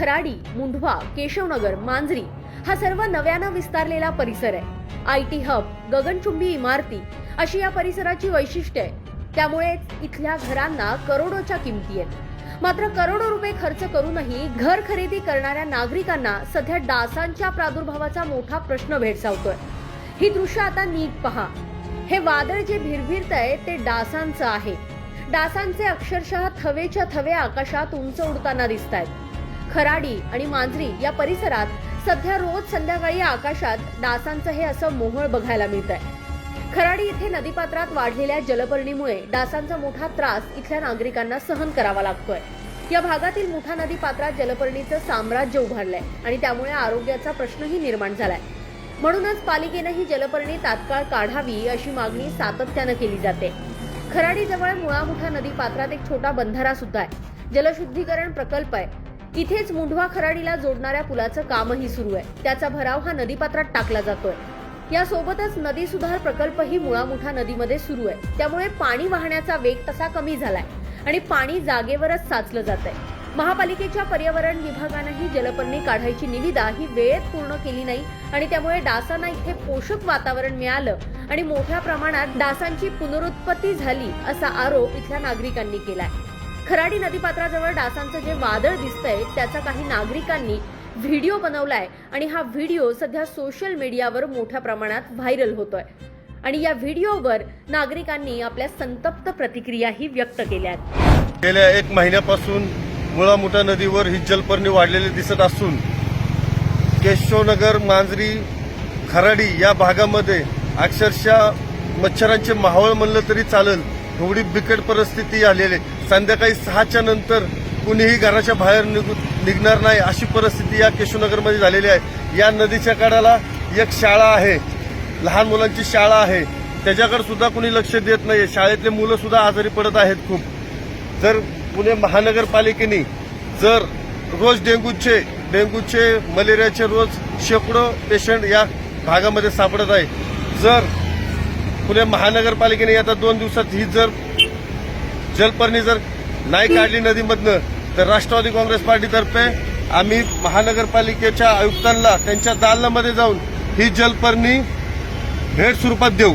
खराडी मुंढवा केशवनगर मांजरी हा सर्व नव्यानं विस्तारलेला परिसर आहे. आय टी हब गगनचुंबी इमारती अशी या परिसराची वैशिष्ट्य आहे त्यामुळे इथल्या घरांना करोडोच्या किमती आहेत. मात्र करोडो रुपये खर्च करूनही घर खरेदी करणाऱ्या नागरिकांना सध्या डासांच्या प्रादुर्भावाचा मोठा प्रश्न भेडसावतोय. ही दृश्य आता नीट पहा. हे वादळ जे भिरभिरतंय ते डासांचं आहे. डासांचे अक्षरशः थवेच्या थवे आकाशात उंच उडताना दिसत आहेत खराडी आणि मांजरी या परिसरात सध्या रोज संध्याकाळी आकाशात डासांचं हे असं मोहळ बघायला मिळत आहे खराडी इथे नदीपात्रात वाढलेल्या जलपर्णीमुळे डासांचा मोठा त्रास इथल्या नागरिकांना सहन करावा लागतोय. या भागातील मुठा नदी पात्रात जलपर्णीचं साम्राज्य उभारलंय आणि त्यामुळे आरोग्याचा प्रश्नही निर्माण झालाय. म्हणूनच पालिकेनं ही जलपर्णी तात्काळ काढावी अशी मागणी सातत्यानं केली जाते. खराडीजवळ मुळामुठा नदी पात्रात एक छोटा बंधारा सुद्धा आहे. जलशुद्धीकरण प्रकल्प आहे. इथेच मुंढवा खराडीला जोडणाऱ्या पुलाचं कामही सुरू आहे. त्याचा भराव हा नदीपात्रात टाकला जातोय. यासोबतच नदी सुधार प्रकल्पही मुळामुठा नदीमध्ये सुरू आहे. त्यामुळे पाणी वाहण्याचा वेग तसा कमी झालाय आणि पाणी जागेवरच साचलं जात आहे महापालिकेच्या पर्यावरण विभागानंही जलपर्णी काढायची निविदा ही वेळेत पूर्ण केली नाही आणि त्यामुळे डासांना इथे पोषक वातावरण मिळालं आणि मोठ्या प्रमाणात डासांची पुनरुत्पत्ती झाली असा आरोप इथल्या नागरिकांनी केलाय. खराडी नदीपात्राजवळ डासांचं जे वादळ दिसतंय त्याचा काही नागरिकांनी व्हिडिओ बनवलाय आणि हा व्हिडिओ सध्या सोशल मीडियावर मोठ्या प्रमाणात व्हायरल होतोय. आणि या व्हिडिओवर नागरिकांनी आपल्या संतप्त प्रतिक्रियाही व्यक्त केल्या आहेत. गेल्या एक महिन्यापासून मुळामुठा नदीवर ही जलपर्णी वाढलेली दिसत असून केशवनगर मांजरी खराडी या भागामध्ये अक्षरशः मच्छरांचे माहोळ म्हणलं तरी चालेल. एवढी बिकट परिस्थिती आलेली आहे. संध्याकाळी सहाच्या नंतर कुणीही घराच्या बाहेर निघू निघणार नाही अशी परिस्थिती या केशवनगरमध्ये झालेली आहे. या नदीच्या काढाला एक शाळा आहे. लहान मुलांची शाळा आहे. त्याच्याकडे सुद्धा कुणी लक्ष देत नाही शाळेतले मुलं सुद्धा आजारी पडत आहेत खूप. जर पुणे महानगरपालिकेने जर रोज डेंग्यूचे डेंग्यूचे मलेरियाचे रोज शेकडो पेशंट या भागामध्ये सापडत आहे. जर पुणे महानगरपालिकेने आता दोन दिवसात ही जर जलपर्णी जर नाही काढली नदीमधनं तर राष्ट्रवादी काँग्रेस पार्टीतर्फे आम्ही महानगरपालिकेच्या आयुक्तांना त्यांच्या दालनामध्ये जाऊन ही जलपर्णी भेट स्वरूपात देऊ.